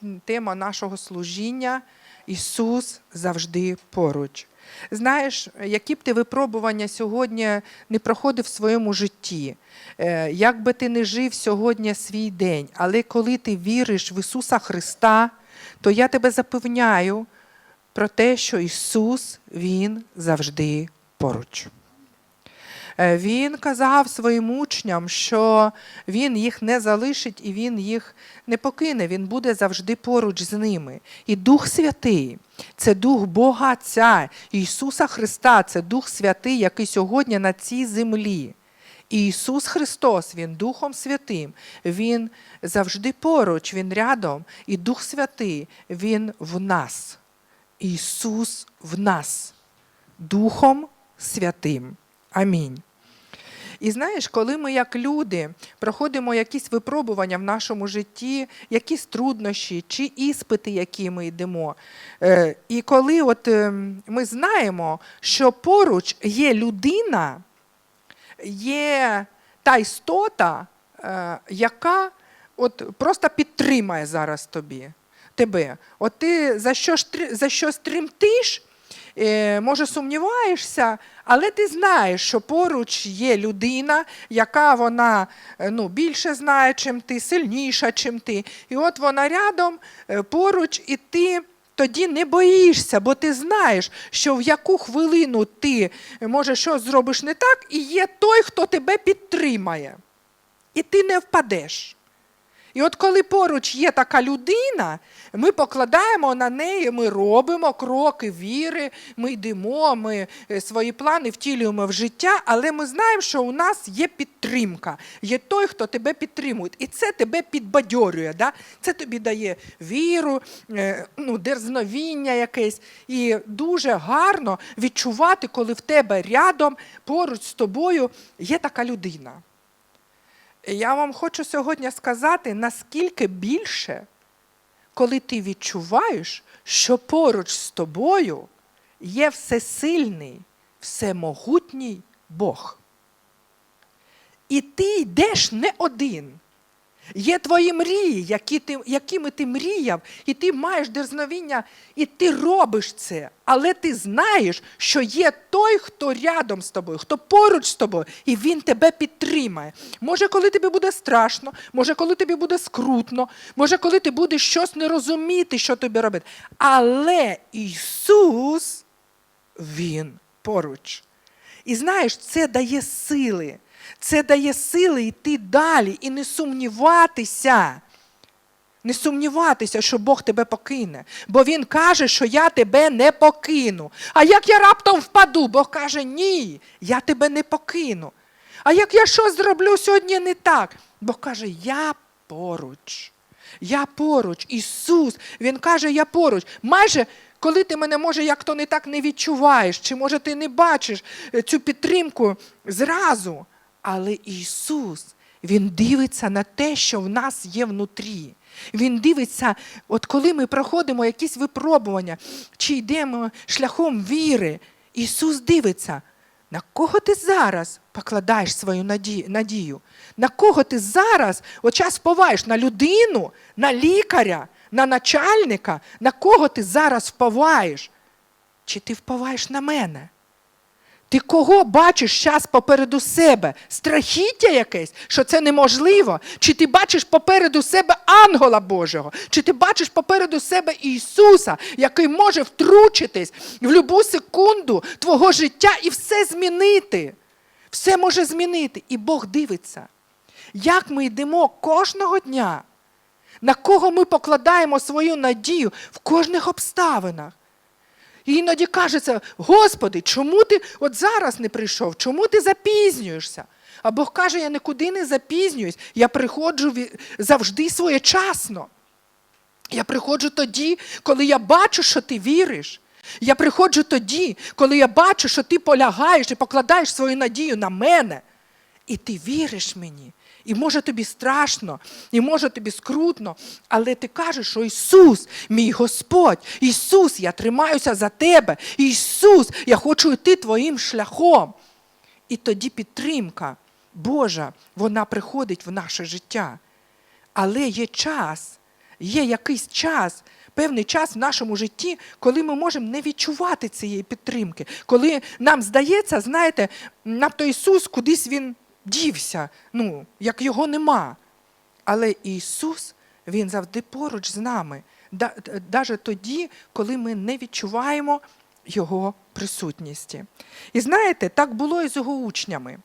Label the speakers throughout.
Speaker 1: сьогодні тема нашого служіння Ісус завжди поруч. Знаєш, які б ти випробування сьогодні не проходив в своєму житті, е, як би ти не жив сьогодні свій день, але коли ти віриш в Ісуса Христа, то я тебе запевняю про те, що Ісус Він завжди поруч. Е, Він казав своїм учням, що він їх не залишить і він їх не покине. Він буде завжди поруч з ними. І Дух Святий це Дух Бога Отця, Ісуса Христа, це Дух Святий, який сьогодні на цій землі. І Ісус Христос, Він Духом Святим, Він завжди поруч, Він рядом, і Дух Святий, Він в нас. Ісус в нас, Духом Святим. Амінь. І знаєш, коли ми, як люди, проходимо якісь випробування в нашому житті, якісь труднощі чи іспити, які ми йдемо, е, і коли от е, ми знаємо, що поруч є людина, є та істота, е, яка от просто підтримає зараз тобі, тебе. От ти за що, за щось тремтиш, може сумніваєшся, але ти знаєш, що поруч є людина, яка вона е, ну, більше знає, чим ти, сильніша, чим ти. І от вона рядом е, поруч, і ти. Тоді не боїшся, бо ти знаєш, що в яку хвилину ти е, може щось зробиш не так, і є той, хто тебе підтримає. І ти не впадеш. І от коли поруч є така людина, ми покладаємо на неї, ми робимо кроки віри, ми йдемо, ми е, свої плани втілюємо в життя, але ми знаємо, що у нас є підтримка, є той, хто тебе підтримує. І це тебе підбадьорює. Да? Це тобі дає віру, е, ну, дерзновіння якесь. І дуже гарно відчувати, коли в тебе рядом, поруч з тобою є така людина. Я вам хочу сьогодні сказати, наскільки більше, коли ти відчуваєш, що поруч з тобою є всесильний, всемогутній Бог. І ти йдеш не один. Є твої мрії, які ти, якими ти мріяв, і ти маєш дерзновіння, і ти робиш це. Але ти знаєш, що є той, хто рядом з тобою, хто поруч з тобою, і він тебе підтримає. Може, коли тобі буде страшно, може, коли тобі буде скрутно, може, коли ти будеш щось не розуміти, що тобі робити. Але Ісус, Він поруч. І знаєш, це дає сили. Це дає сили йти далі і не сумніватися. Не сумніватися, що Бог тебе покине. Бо Він каже, що я тебе не покину. А як я раптом впаду, Бог каже, ні, я тебе не покину. А як я щось зроблю сьогодні не так, Бог каже, я поруч. Я поруч. Ісус, Він каже, я поруч. Майже коли ти мене, може, як то не так не відчуваєш, чи може ти не бачиш е, цю підтримку зразу. Але Ісус, Він дивиться на те, що в нас є внутрі. Він дивиться, от коли ми проходимо якісь випробування, чи йдемо шляхом віри, Ісус дивиться, на кого ти зараз покладаєш свою надію? На кого ти зараз от час вповаєш? На людину, на лікаря, на начальника, на кого ти зараз вповаєш? Чи ти вповаєш на мене? Ти кого бачиш зараз попереду себе? Страхіття якесь, що це неможливо? Чи ти бачиш попереду себе ангела Божого? Чи ти бачиш попереду себе Ісуса, який може втручитись в будь-яку секунду твого життя і все змінити? Все може змінити. І Бог дивиться, як ми йдемо кожного дня, на кого ми покладаємо свою надію в кожних обставинах. І іноді кажеться, Господи, чому ти от зараз не прийшов? Чому ти запізнюєшся? А Бог каже, я нікуди не запізнююсь, я приходжу завжди своєчасно. Я приходжу тоді, коли я бачу, що ти віриш. Я приходжу тоді, коли я бачу, що ти полягаєш і покладаєш свою надію на мене. І ти віриш мені. І може тобі страшно, і може тобі скрутно, але ти кажеш, що Ісус, мій Господь, Ісус, я тримаюся за тебе. Ісус, я хочу йти твоїм шляхом. І тоді підтримка Божа, вона приходить в наше життя. Але є час, є якийсь час, певний час в нашому житті, коли ми можемо не відчувати цієї підтримки, коли нам здається, знаєте, надто Ісус кудись Він дівся, ну, як його нема. Але Ісус, Він завжди поруч з нами, навіть тоді, коли ми не відчуваємо Його присутності. І знаєте, так було і з його учнями.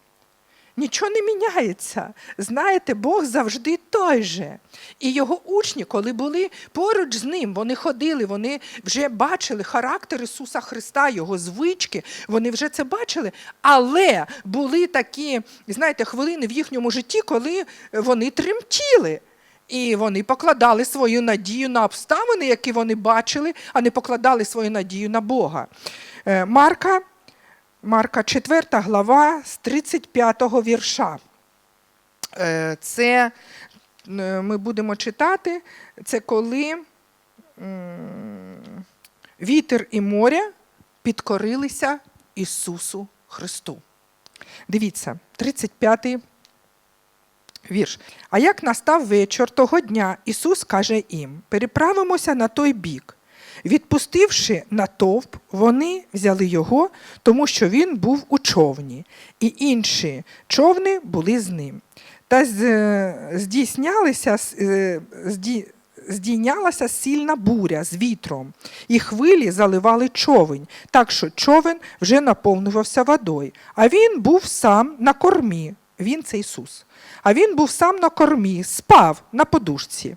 Speaker 1: Нічого не міняється. Знаєте, Бог завжди той же. І його учні, коли були поруч з ним, вони ходили, вони вже бачили характер Ісуса Христа, Його звички, вони вже це бачили. Але були такі, знаєте, хвилини в їхньому житті, коли вони тремтіли. І вони покладали свою надію на обставини, які вони бачили, а не покладали свою надію на Бога. Е, Марка Марка 4 глава з 35 вірша. Е, Це е, ми будемо читати, це коли вітер і море підкорилися Ісусу Христу. Дивіться, 35 вірш. А як настав вечір того дня, Ісус каже їм: переправимося на той бік. Відпустивши натовп, вони взяли його, тому що він був у човні, і інші човни були з ним. Та здійснялися, е, зді- здійнялася сильна буря з вітром, і хвилі заливали човень, так що човен вже наповнювався водою. А він був сам на кормі. Він це Ісус. А він був сам на кормі, спав на подушці.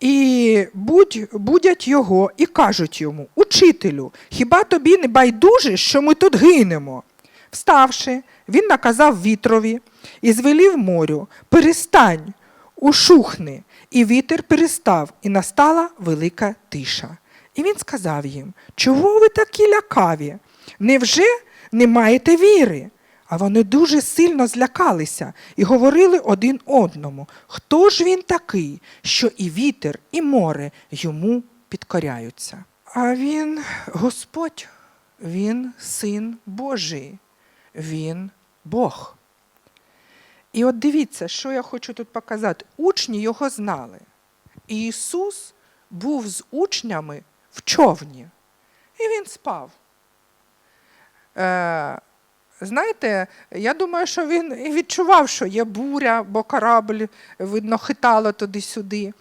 Speaker 1: І будь, будять його і кажуть йому: Учителю, хіба тобі не байдуже, що ми тут гинемо? Вставши, він наказав вітрові і звелів морю: Перестань, ушухни. І вітер перестав, і настала велика тиша. І він сказав їм: Чого ви такі лякаві? Невже не маєте віри? А вони дуже сильно злякалися і говорили один одному, хто ж він такий, що і вітер, і море йому підкоряються. А він Господь, він син Божий, він Бог. І от дивіться, що я хочу тут показати. Учні його знали. І Ісус був з учнями в човні, і він спав. Е, Знаєте, я думаю, що він відчував, що є буря, бо корабль, видно, хитало туди-сюди.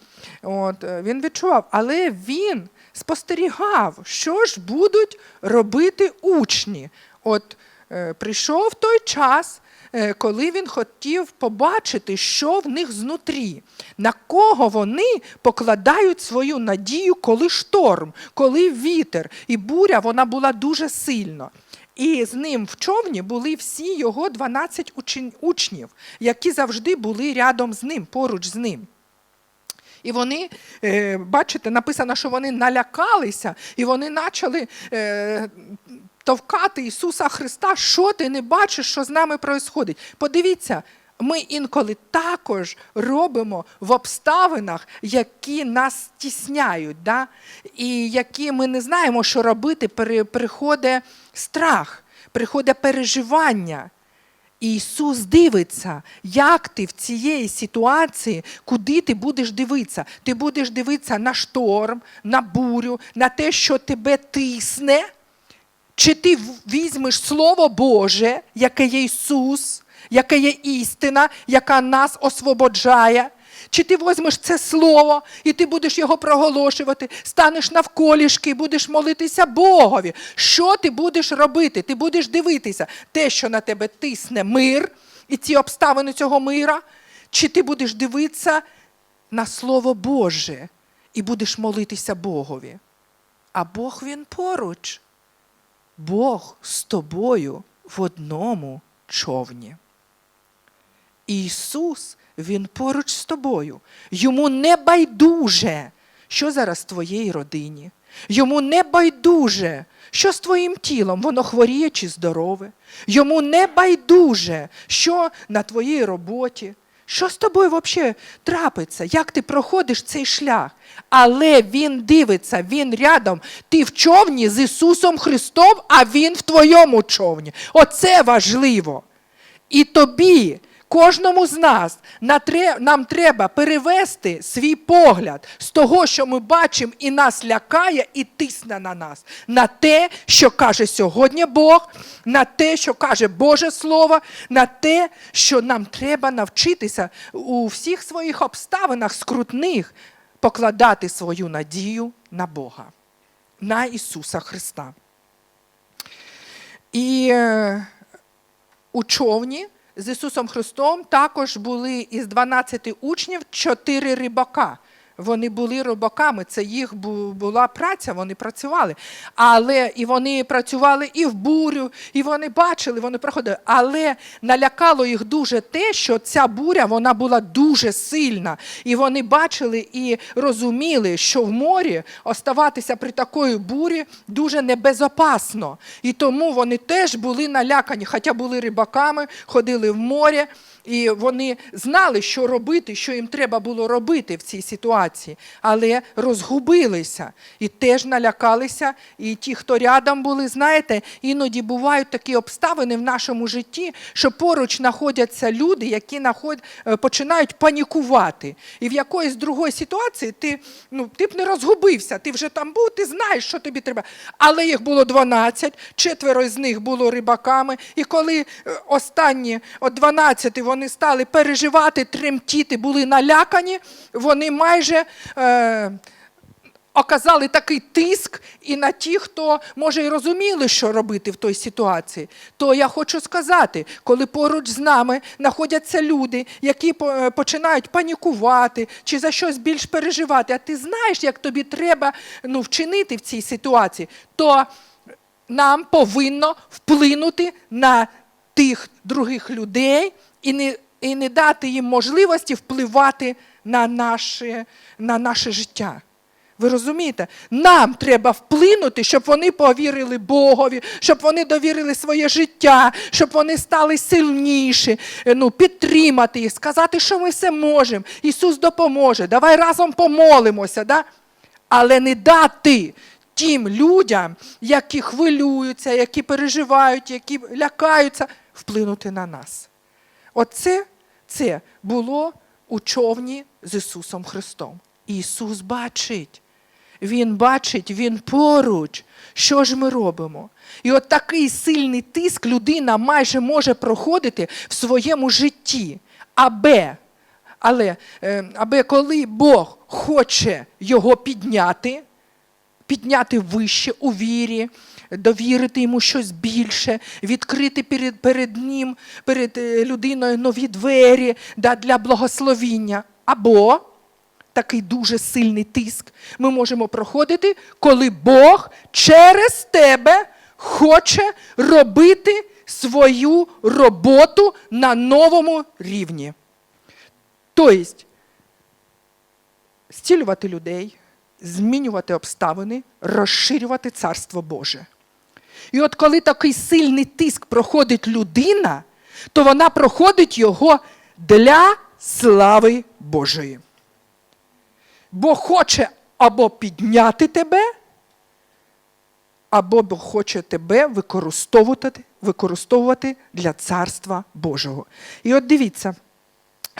Speaker 1: От, е, він відчував, але він спостерігав, що ж будуть робити учні. От е, прийшов той час, е, коли він хотів побачити, що в них знутрі, на кого вони покладають свою надію, коли шторм, коли вітер, і буря вона була дуже сильна. І з ним в човні були всі його 12 учень- учнів, які завжди були рядом з ним, поруч з ним. І вони, е, бачите, написано, що вони налякалися, і вони почали е, товкати Ісуса Христа, що ти не бачиш, що з нами відбувається. Подивіться, ми інколи також робимо в обставинах, які нас тісняють, да? і які ми не знаємо, що робити, приходить страх, приходить переживання. І Ісус дивиться, як ти в цієї ситуації, куди ти будеш дивитися. Ти будеш дивитися на шторм, на бурю, на те, що тебе тисне. Чи ти візьмеш Слово Боже, яке є Ісус, яке є істина, яка нас освободжає? Чи ти візьмеш це слово і ти будеш його проголошувати, станеш навколішки і будеш молитися Богові? Що ти будеш робити? Ти будеш дивитися те, що на тебе тисне мир і ці обставини цього мира, чи ти будеш дивитися на Слово Боже і будеш молитися Богові? А Бог він поруч. Бог з тобою в одному човні. Ісус, Він поруч з тобою. Йому не байдуже, що зараз в твоїй родині. Йому не байдуже, що з твоїм тілом, воно хворіє чи здорове. Йому не байдуже, що на твоїй роботі. Що з тобою взагалі трапиться? Як ти проходиш цей шлях? Але Він дивиться, Він рядом. Ти в човні з Ісусом Христом, а Він в твоєму човні. Оце важливо. І тобі, Кожному з нас нам треба перевести свій погляд з того, що ми бачимо і нас лякає, і тисне на нас, на те, що каже сьогодні Бог, на те, що каже Боже Слово, на те, що нам треба навчитися у всіх своїх обставинах скрутних покладати свою надію на Бога, на Ісуса Христа. І е, у човні з Ісусом Христом також були із 12 учнів чотири рибака. Вони були рибаками, це їх була праця, вони працювали. Але і вони працювали і в бурю, і вони бачили, вони проходили. Але налякало їх дуже те, що ця буря вона була дуже сильна. І вони бачили і розуміли, що в морі оставатися при такої бурі дуже небезопасно. І тому вони теж були налякані, хоча були рибаками, ходили в море. І вони знали, що робити, що їм треба було робити в цій ситуації, але розгубилися і теж налякалися. І ті, хто рядом були, знаєте, іноді бувають такі обставини в нашому житті, що поруч знаходяться люди, які е, починають панікувати. І в якоїсь другої ситуації ти, ну, ти б не розгубився, ти вже там був, ти знаєш, що тобі треба. Але їх було 12, четверо з них було рибаками. І коли е, останні от 12 вони стали переживати, тремтіти, були налякані, вони майже. Е, Оказали такий тиск і на ті, хто може і розуміли, що робити в той ситуації. То я хочу сказати, коли поруч з нами знаходяться люди, які е, починають панікувати чи за щось більш переживати, а ти знаєш, як тобі треба ну, вчинити в цій ситуації, то нам повинно вплинути на тих других людей і не, і не дати їм можливості впливати на наше, на наше життя. Ви розумієте? Нам треба вплинути, щоб вони повірили Богові, щоб вони довірили своє життя, щоб вони стали сильніші, е, ну, підтримати їх, сказати, що ми все можемо. Ісус допоможе. Давай разом помолимося. Да? Але не дати тим людям, які хвилюються, які переживають, які лякаються, вплинути на нас. Оце це було у човні з Ісусом Христом. Ісус бачить. Він бачить, Він поруч. Що ж ми робимо? І от такий сильний тиск людина майже може проходити в своєму житті. Аби, але, е, аби коли Бог хоче його підняти, підняти вище у вірі, довірити йому щось більше, відкрити перед, перед ним, перед е, людиною нові двері да, для благословіння. Або такий дуже сильний тиск ми можемо проходити, коли Бог через тебе хоче робити свою роботу на новому рівні. Тобто, зцілювати людей, змінювати обставини, розширювати царство Боже. І от коли такий сильний тиск проходить людина, то вона проходить його для слави Божої. Бог хоче або підняти тебе, або хоче тебе використовувати, використовувати для царства Божого. І от дивіться,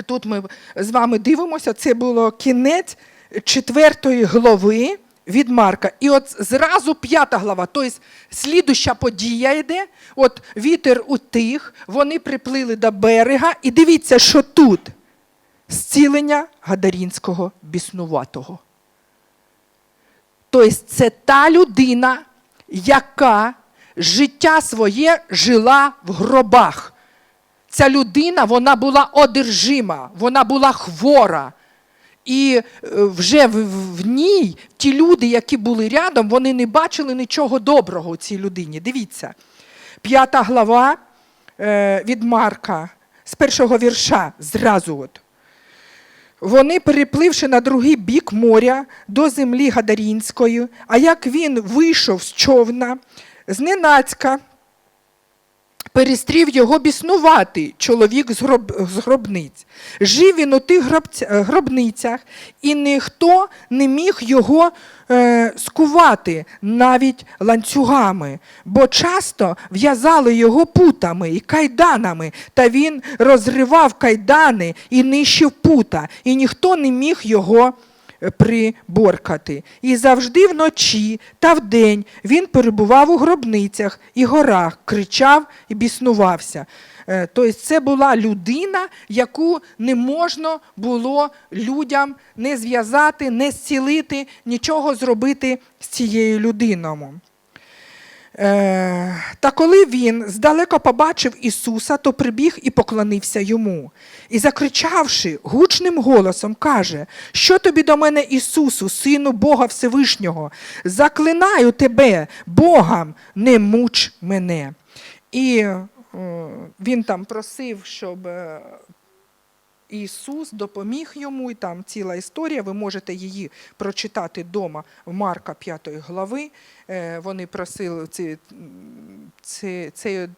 Speaker 1: тут ми з вами дивимося, це було кінець четвертої глави від Марка. І от зразу п'ята глава, тобто слідуща подія йде, от вітер утих, вони приплили до берега, і дивіться, що тут зцілення гадарінського біснуватого. Тобто це та людина, яка життя своє жила в гробах. Ця людина вона була одержима, вона була хвора. І е, вже в, в- ній ті люди, які були рядом, вони не бачили нічого доброго цій людині. Дивіться, п'ята глава е, від Марка з першого вірша зразу. от. Вони, перепливши на другий бік моря до землі Гадарінської, а як він вийшов з човна, зненацька перестрів його біснувати чоловік з, гроб, з гробниць. Жив він у тих е, гробницях, і ніхто не міг його е, скувати навіть ланцюгами, бо часто в'язали його путами і кайданами, та він розривав кайдани і нищив пута, і ніхто не міг його приборкати. І завжди вночі та вдень він перебував у гробницях і горах, кричав і біснувався. Е, Тобто це була людина, яку не можна було людям не зв'язати, не зцілити, нічого зробити з цією людиною. Е, Та коли він здалека побачив Ісуса, то прибіг і поклонився йому. І, закричавши гучним голосом, каже: Що тобі до мене, Ісусу, Сину Бога Всевишнього? Заклинаю тебе, Богом, не муч мене. І е, він там просив, щоб е, Ісус допоміг йому, і там ціла історія. Ви можете її прочитати вдома в Марка 5 глави. Е, Вони просили ці, м, ці,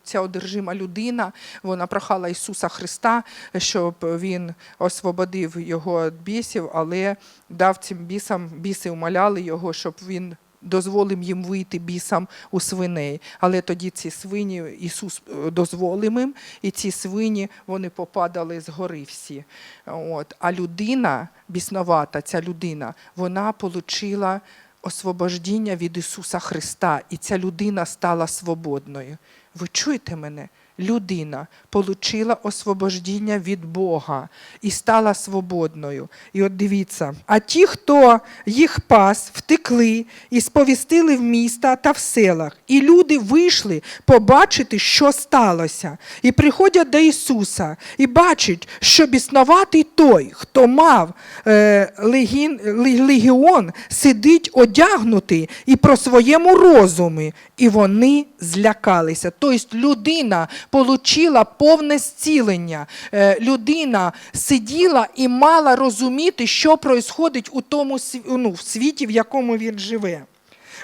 Speaker 1: ця одержима людина, вона прохала Ісуса Христа, щоб він освободив його від бісів, але дав цим бісам, біси умоляли його, щоб він дозволив їм вийти бісам у свиней. Але тоді ці свині Ісус е, дозволив їм, і ці свині вони попадали з гори всі. От. А людина, бісновата, ця людина, вона отримала освобождіння від Ісуса Христа, і ця людина стала свободною. Ви чуєте мене? Людина отримала освобождіння від Бога і стала свободною. І от дивіться, а ті, хто їх пас, втекли і сповістили в міста та в селах. І люди вийшли побачити, що сталося, і приходять до Ісуса і бачать, що біснуватий той, хто мав е, легін, легіон, сидить одягнутий і про своєму розумі, і вони злякалися. Тобто людина отримала повне зцілення. Е, Людина сиділа і мала розуміти, що відбувається у тому ну, в світі, в якому він живе.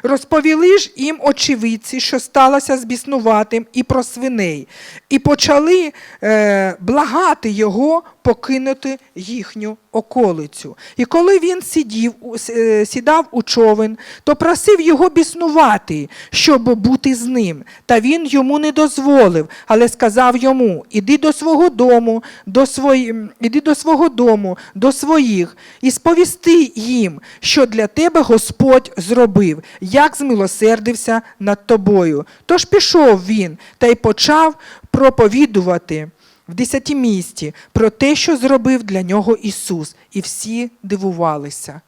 Speaker 1: Розповіли ж їм очевидці, що сталося з біснуватим, і про свиней, і почали е, благати його покинути їхню околицю. І коли він сидів, е, сідав у човен, то просив його біснувати, щоб бути з ним. Та він йому не дозволив, але сказав йому: Іди до свого дому, до свої... іди до свого дому, до своїх, і сповісти їм, що для тебе Господь зробив, як змилосердився над тобою. Тож пішов він та й почав проповідувати в десятимісті про те, що зробив для нього Ісус, і всі дивувалися.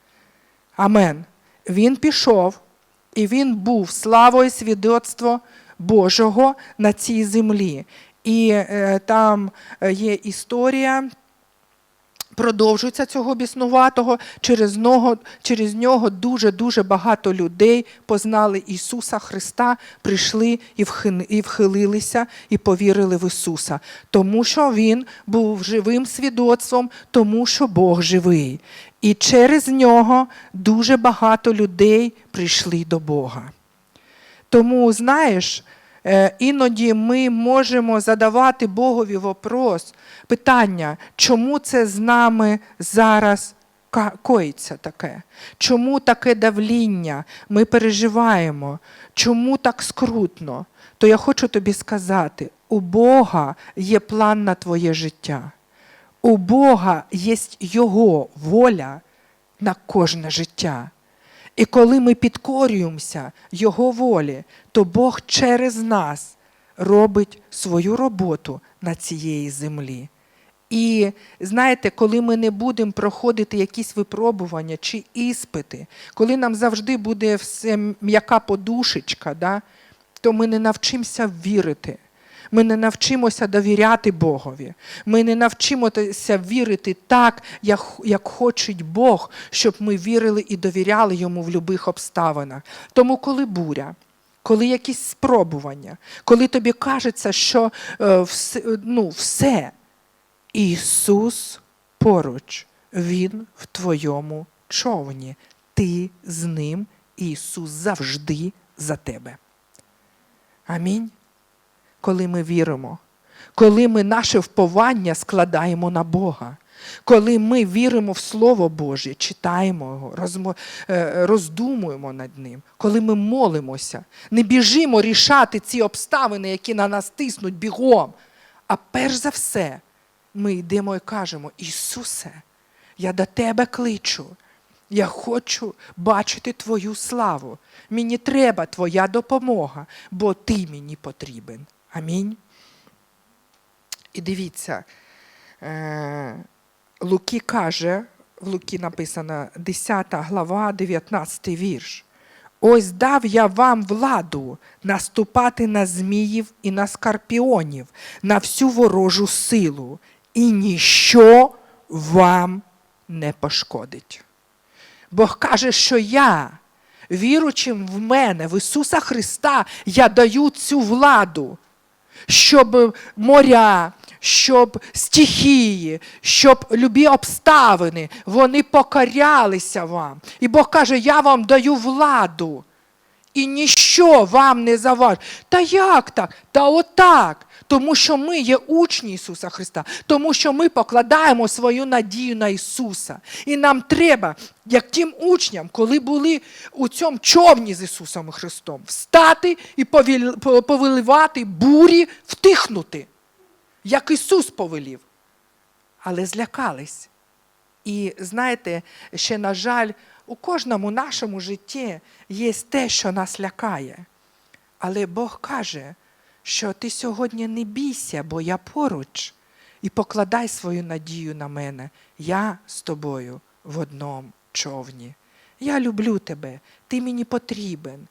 Speaker 1: Амен. Він пішов, і він був славою свідоцтво Божого на цій землі. І е, там е, є історія. Продовжується цього біснуватого, через нього, через нього дуже-дуже багато людей познали Ісуса Христа, прийшли і вхи- і вхилилися, і повірили в Ісуса, тому що Він був живим свідоцтвом, тому що Бог живий. І через нього дуже багато людей прийшли до Бога. Тому, знаєш, іноді ми можемо задавати Богові вопрос, питання, чому це з нами зараз коїться таке? Чому таке давління ми переживаємо? Чому так скрутно? То я хочу тобі сказати: у Бога є план на твоє життя. У Бога є Його воля на кожне життя. І коли ми підкорюємося Його волі, то Бог через нас робить свою роботу на цієї землі. І знаєте, коли ми не будемо проходити якісь випробування чи іспити, коли нам завжди буде все м'яка подушечка, да, то ми не навчимося вірити. Ми не навчимося довіряти Богові. Ми не навчимося вірити так, як, як хоче Бог, щоб ми вірили і довіряли йому в будь-яких обставинах. Тому, коли буря, коли якісь спробування, коли тобі кажеться, що е, все, ну, все, Ісус поруч, Він в твоєму човні. Ти з ним, Ісус завжди за тебе. Амінь. Коли ми віримо, коли ми наше вповання складаємо на Бога, коли ми віримо в Слово Боже, читаємо його, е, роздумуємо над ним, коли ми молимося, не біжимо рішати ці обставини, які на нас тиснуть бігом. А перш за все, ми йдемо і кажемо: Ісусе, я до Тебе кличу. Я хочу бачити Твою славу. Мені треба Твоя допомога, бо Ти мені потрібен. Амінь. І дивіться, е, Луки каже, в Луки написано 10 глава, 19 вірш. Ось дав я вам владу наступати на зміїв і на скорпіонів, на всю ворожу силу, і ніщо вам не пошкодить. Бог каже, що я, віручим в мене, в Ісуса Христа, я даю цю владу, щоб моря, щоб стихії, щоб любі обставини, вони покорялися вам. І Бог каже, я вам даю владу. І ніщо вам не заважить. Та як так? Та отак. Тому що ми є учні Ісуса Христа, тому що ми покладаємо свою надію на Ісуса. І нам треба, як тим учням, коли були у цьому човні з Ісусом Христом, встати і повиливати бурі, втихнути, як Ісус повелів. Але злякались. І знаєте, ще, на жаль, у кожному нашому житті є те, що нас лякає. Але Бог каже, що ти сьогодні не бійся, бо я поруч, і покладай свою надію на мене. Я з тобою в одному човні. Я люблю тебе, ти мені потрібен.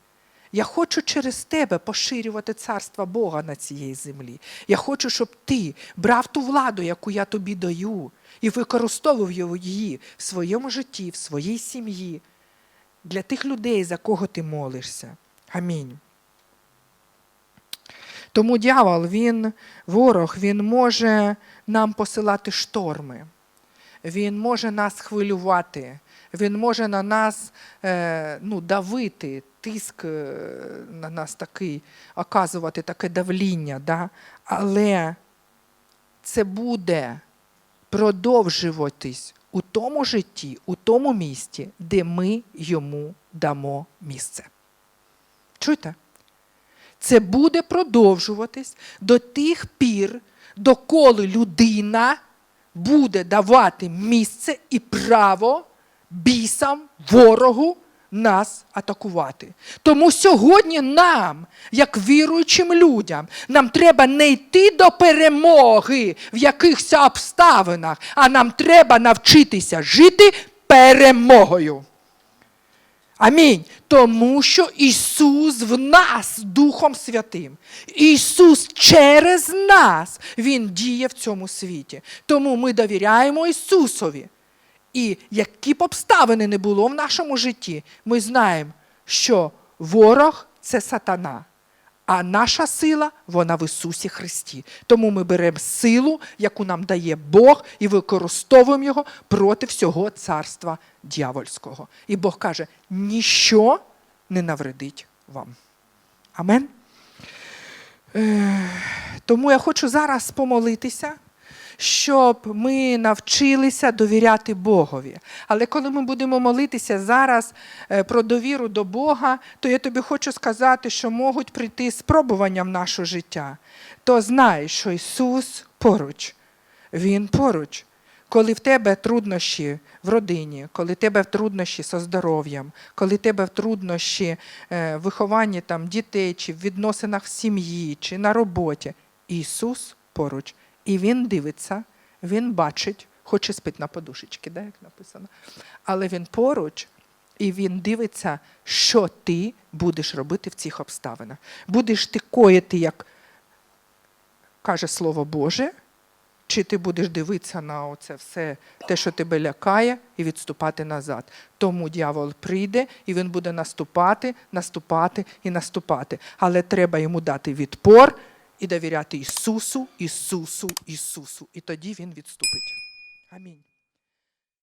Speaker 1: Я хочу через тебе поширювати царство Бога на цій землі. Я хочу, щоб ти брав ту владу, яку я тобі даю, і використовував її в своєму житті, в своїй сім'ї, для тих людей, за кого ти молишся. Амінь. Тому дьявол, він, ворог, він може нам посилати шторми. Він може нас хвилювати, він може на нас е, ну, давити, тиск е, на нас такий, оказувати таке давління. Да? Але це буде продовжуватись у тому житті, у тому місті, де ми йому дамо місце. Чуєте? Це буде продовжуватись до тих пір, доколи людина буде давати місце і право бісам, ворогу нас атакувати. Тому сьогодні нам, як віруючим людям, нам треба не йти до перемоги в якихось обставинах, а нам треба навчитися жити перемогою. Амінь. Тому що Ісус в нас Духом Святим. Ісус через нас Він діє в цьому світі. Тому ми довіряємо Ісусові. І які б обставини не було в нашому житті, ми знаємо, що ворог це сатана. А наша сила, вона в Ісусі Христі. Тому ми беремо силу, яку нам дає Бог, і використовуємо його проти всього царства дьявольського. І Бог каже: ніщо не навредить вам. Амен. Е, Тому я хочу зараз помолитися, щоб ми навчилися довіряти Богові. Але коли ми будемо молитися зараз е, про довіру до Бога, то я тобі хочу сказати, що можуть прийти спробування в наше життя. То знай, що Ісус поруч, Він поруч. Коли в тебе труднощі в родині, коли в тебе труднощі зі здоров'ям, коли в тебе труднощі е, в вихованні там, дітей, чи в відносинах в сім'ї, чи на роботі, Ісус поруч. І Він дивиться, Він бачить, хоч і спить на подушечки, да, як написано. Але Він поруч, і Він дивиться, що ти будеш робити в цих обставинах. Будеш ти коїти, як каже Слово Боже, чи ти будеш дивитися на оце все, те, що тебе лякає, і відступати назад. Тому дьявол прийде і він буде наступати, наступати і наступати. Але треба йому дати відпор і довіряти Ісусу, Ісусу, Ісусу. І тоді він відступить. Амінь.